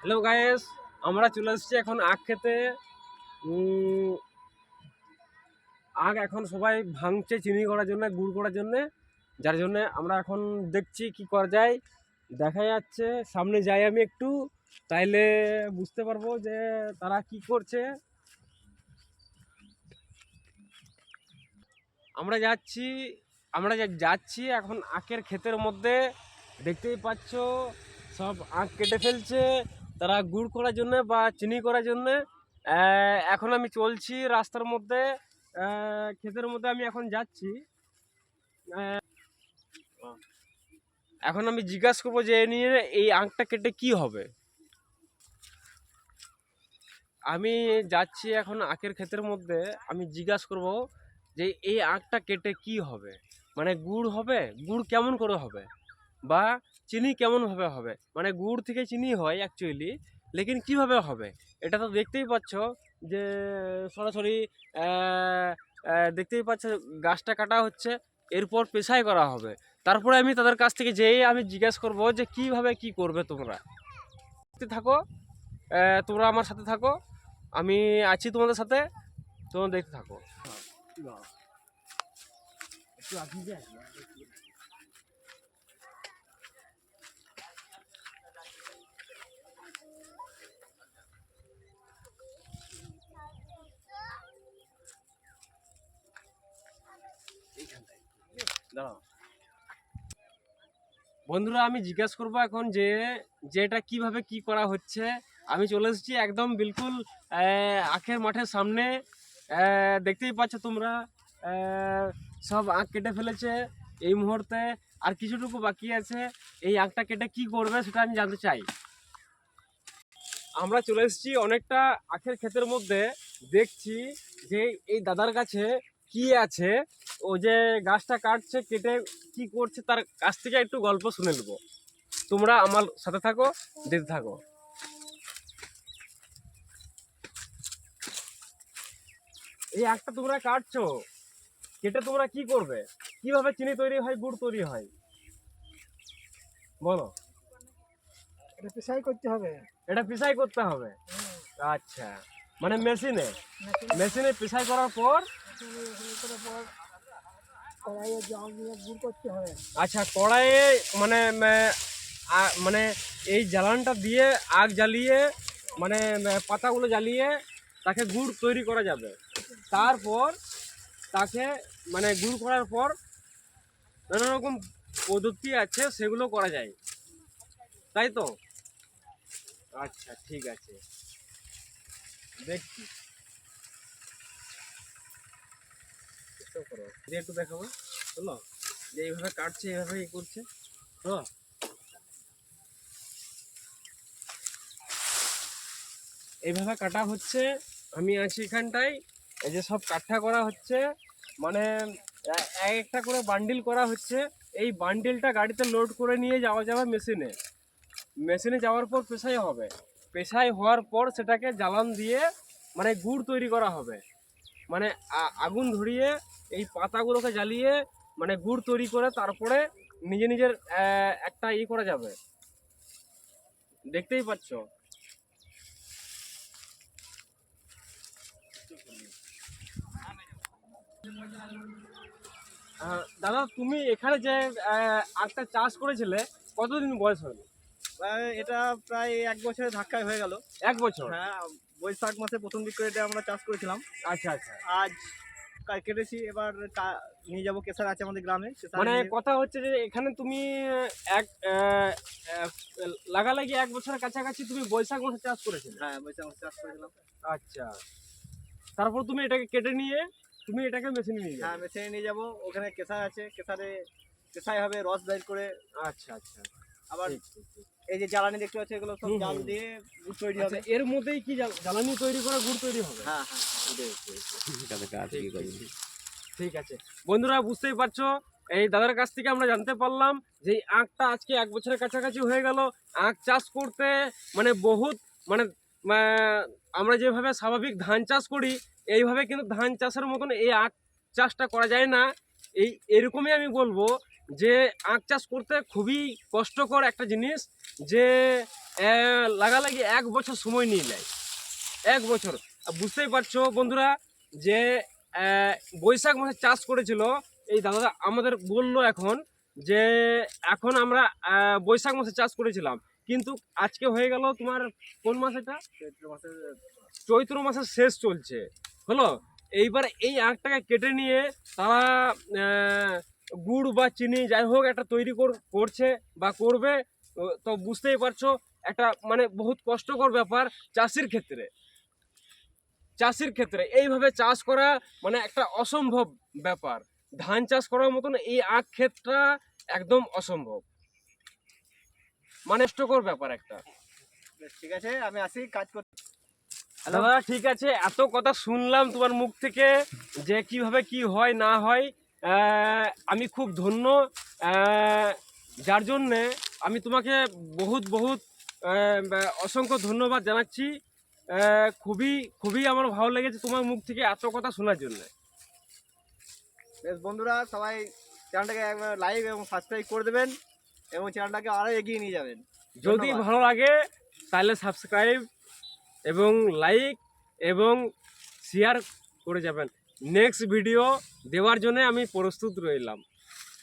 Hello guys, আমরা চলে এসেছি এখন আখ খেতে। আখ এখন সবাই ভাঙছে চিনি করার জন্য, গুড় করার জন্য। যার জন্য আমরা এখন দেখছি কি করা যায়। দেখা যাচ্ছে, সামনে যাই আমি একটু। তাইলে বুঝতে পারব যে তারা কি করছে। আমরা যাচ্ছি আমরা যাচ্ছি এখন আখের ক্ষেতের মধ্যে। দেখতেই পাচ্ছ, সব আখ কেটে ফেলছে। তারা গুড় করার জন্য বা চিনি করার জন্য এখন আমি চলছি রাস্তার মধ্যে ক্ষেতের মধ্যে আমি এখন যাচ্ছি। এখন আমি জিজ্ঞাসা করব যে নিয়ে এই আখটা কেটে কি হবে? আমি যাচ্ছি এখন আখের ক্ষেতের মধ্যে, আমি জিজ্ঞাসা করব যে এই আখটা কেটে কি হবে? মানে গুড় হবে? গুড় কেমন করে হবে? বা চিনি কেমনভাবে হবে? মানে গুড় থেকে চিনি হয় অ্যাকচুয়ালি লেকিন কীভাবে হবে? এটা তো দেখতেই পাচ্ছ যে সরাসরি দেখতেই পাচ্ছ গাছটা কাটা হচ্ছে, এরপর পেশাই করা হবে। তারপরে আমি তাদের কাছ থেকে যেয়ে আমি জিজ্ঞেস করব যে কীভাবে কি করবে তোমরা। থাকো তোমরা আমার সাথে থাকো, আমি আছি তোমাদের সাথে, তোমরা দেখতে থাকো। দাঁড়াও। বন্ধুরা, আমি জিজ্ঞেস করব এখন যে যে এটা কীভাবে কি করা হচ্ছে? আমি চলে এসেছি একদম বিলকুল আখের মাঠের সামনে। দেখতেই পাচ্ছ তোমরা সব আখ কেটে ফেলেছে এই মুহূর্তে। আর কিছুটুকু বাকি আছে, এই আখটা কেটে কি করবে সেটা আমি জানতে চাই। আমরা চলে এসেছি অনেকটা আখের ক্ষেতের মধ্যে। দেখছি যে এই দাদার কাছে কি আছে। ও যে গাছটা কাটছে কেটে কি করছে তার কাছ থেকে একটু গল্প শুনে নেব। তোমরা আমার সাথে থাকো দেখতে থাকো। এই একটা তোমরা কাটছো কেটে তোমরা কি করবে? কীভাবে চিনি তৈরি হয় গুড় তৈরি হয়? বলো। এটা পেশাই করতে হবে। এটা পিসাই করতে হবে? আচ্ছা। মানে মেশিনে? মেশিনে। পিসাই করার পর আচ্ছা কড়াইয়ে মানে মানে এই জ্বালানটা দিয়ে আগ জ্বালিয়ে মানে পাতাগুলো জ্বালিয়ে তাকে গুড় তৈরি করা যাবে। তারপর তাকে মানে গুড় করার পর নানা রকম পদ্ধতি আছে, সেগুলো করা যায়। তাই তো? আচ্ছা ঠিক আছে। দেখছি। চেষ্টা করো। দিয়ে একটু দেখাবো চলো যে এইভাবে কাটছে, এইভাবে ই করছে তো এইভাবে কাটা হচ্ছে, আমি আছি এখানটায়, এই যে সব কাঠা করা হচ্ছে মানে এক একটা করে বান্ডিল করা হচ্ছে, এই বান্ডিলটা গাড়িতে লোড করে নিয়ে যাওয়া যাবে মেশিনে মেশিনে যাওয়ার পর পেশাই হবে। পেশাই হওয়ার পর সেটাকে জ্বালান দিয়ে মানে গুড় তৈরি করা হবে। মানে আগুন ধরিয়ে এই পাতাগুলোকে জ্বালিয়ে মানে গুড় তৈরি করে তারপরে নিজে নিজের একটা ই করা যাবে। দেখতেই পাচ্ছ? দাদা, তুমি এখানে যে আখটা চাষ করেছিলে, কতদিন বয়স হলো? এটা প্রায় এক বছরের ধাক্কায় হয়ে গেল। এক বছর? হ্যাঁ বৈশাখ মাসে প্রথম দিক করে এটা আমরা চাষ করেছিলাম। আচ্ছা আচ্ছা। আজ কেটেছি এবার নিয়ে যাব কেসার আছে আমাদের গ্রামে মানে কথা হচ্ছে যে এখানে তুমি এক লাগালাগি এক বছরের কাছাকাছি তুমি বৈশাখ মাসে চাষ করেছিলে? হ্যাঁ বৈশাখ মাসে চাষ করেছিলাম। আচ্ছা। তারপর তুমি এটাকে কেটে নিয়ে তুমি এটাকে মেশিনে নিয়ে হ্যাঁ যাবে? মেশিনে নিয়ে যাব। ওখানে কেসার আছে কেসারে কেসাই হবে রস বের করে। আচ্ছা আচ্ছা। আবার। এই যে জ্বালানি দেখতে পাচ্ছ এগুলো সব জাল দিয়ে গুড় তৈরি আচ্ছা, হবে। এর মধ্যেই কি জ্বালানি তৈরি করে গুড় তৈরি হবে? হ্যাঁ হ্যাঁ ঠিক, ঠিক, আছে। বন্ধুরা বুঝতেই পারছ এই দাদার কাছ থেকে আমরা জানতে পারলাম যে এই আখটা আজকে এক বছরের কাছাকাছি হয়ে গেল। আখ চাষ করতে মানে বহুত মানে আমরা যেভাবে স্বাভাবিক ধান চাষ করি এইভাবে কিন্তু ধান চাষের মতন এই আখ চাষটা করা যায় না। এই এরকমই আমি বলব যে আখ চাষ করতে খুবই কষ্টকর একটা জিনিস যে লাগালাগি এক বছর সময় নিয়ে নেয়। এক বছর। বুঝতেই পারছ বন্ধুরা যে বৈশাখ মাসে চাষ করেছিল এই দাদা আমাদের বলল এখন যে এখন আমরা বৈশাখ মাসে চাষ করেছিলাম। কিন্তু আজকে হয়ে গেল তোমার কোন মাস এটা? চৈত্র মাসে মাসের শেষ চলছে। হলো? এইবার এই আখটাকে কেটে নিয়ে তারা গুড় বা চিনি যাই হোক একটা তৈরি কর- করছে বা করবে তো বুঝতেই পারছ একটা মানে বহুত কষ্টকর ব্যাপার চাষির ক্ষেত্রে। চাষির ক্ষেত্রে এইভাবে চাষ করা মানে একটা অসম্ভব ব্যাপার। ধান চাষ করার মতন এই আখ ক্ষেতটা একদম অসম্ভব। মানে কষ্টকর ব্যাপার একটা। ঠিক আছে আমি আসি কাজ করতে দাদা ঠিক আছে এত কথা শুনলাম তোমার মুখ থেকে যে কীভাবে কি হয় না হয়। আমি খুব ধন্য। যার জন্যে আমি তোমাকে বহুত বহুত অসংখ্য ধন্যবাদ জানাচ্ছি। খুবই খুবই আমার ভালো লেগেছে তোমার মুখ থেকে এত কথা শোনার জন্য। বেশ বন্ধুরা সবাই চ্যানেলটাকে একবার লাইক এবং সাবস্ক্রাইব করে দেবেন এবং চ্যানেলটাকে আরও এগিয়ে নিয়ে যাবেন। যদি ভালো লাগে তাহলে সাবস্ক্রাইব এবং লাইক এবং শেয়ার করে যাবেন। নেক্সট ভিডিও দেওয়ার জন্য আমি প্রস্তুত রইলাম।